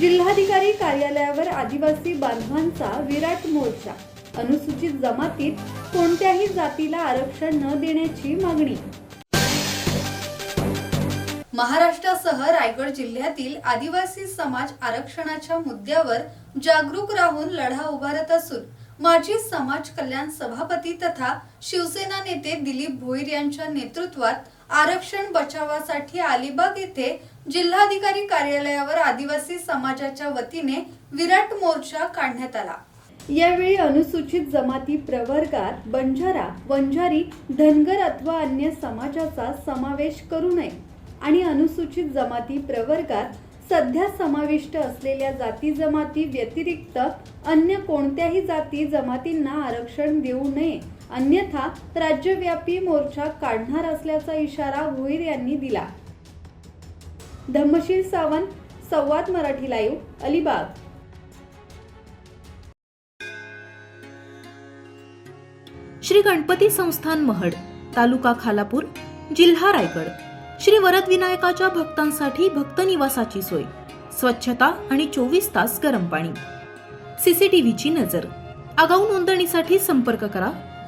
जिल्हाधिकारी कार्यालयावर आदिवासी बांधवांचा विराट मोर्चा. अनुसूचित जमातीत कोणत्याही जातीला आरक्षण न देण्याची मागणी. महाराष्ट्रासह रायगड जिल्ह्यातील आदिवासी समाज आरक्षणाच्या मुद्द्यावर जागरूक राहून लढा उभारत असून माजी समाज कल्याण सभापती तथा शिवसेना नेते दिलीप भोईर यांच्या नेतृत्वात आरक्षण बचावासाठी अलिबाग येथे जिल्हाधिकारी कार्यालयावर आदिवासी समाजाच्या वतीने विराट मोर्चा काढण्यात आला. यावेळी अनुसूचित जमाती प्रवर्गात बंजारा वंजारी धनगर अथवा अन्य समाजाचा समावेश करू नये आणि अनुसूचित जमाती प्रवर्गात सध्या समाविष्ट असलेल्या जाती जमाती व्यतिरिक्त अन्य कोणत्याही जाती जमातींना आरक्षण देऊ नये अन्यथा राज्यव्यापी मोर्चा काढणार असल्याचा इशारा भोईर यांनी दिला. धम्मशील सावंत संवाद मराठी लाईव्ह अलिबाग. श्री गणपती संस्थान महड तालुका खालापूर जिल्हा रायगड. श्री वरदविनायकाच्या भक्तांसाठी भक्त निवासाची सोय. स्वच्छता आणि चोवीस तास गरम पाणी. सीसीटीव्हीची नजर. आगाऊ नोंदणीसाठी संपर्क करा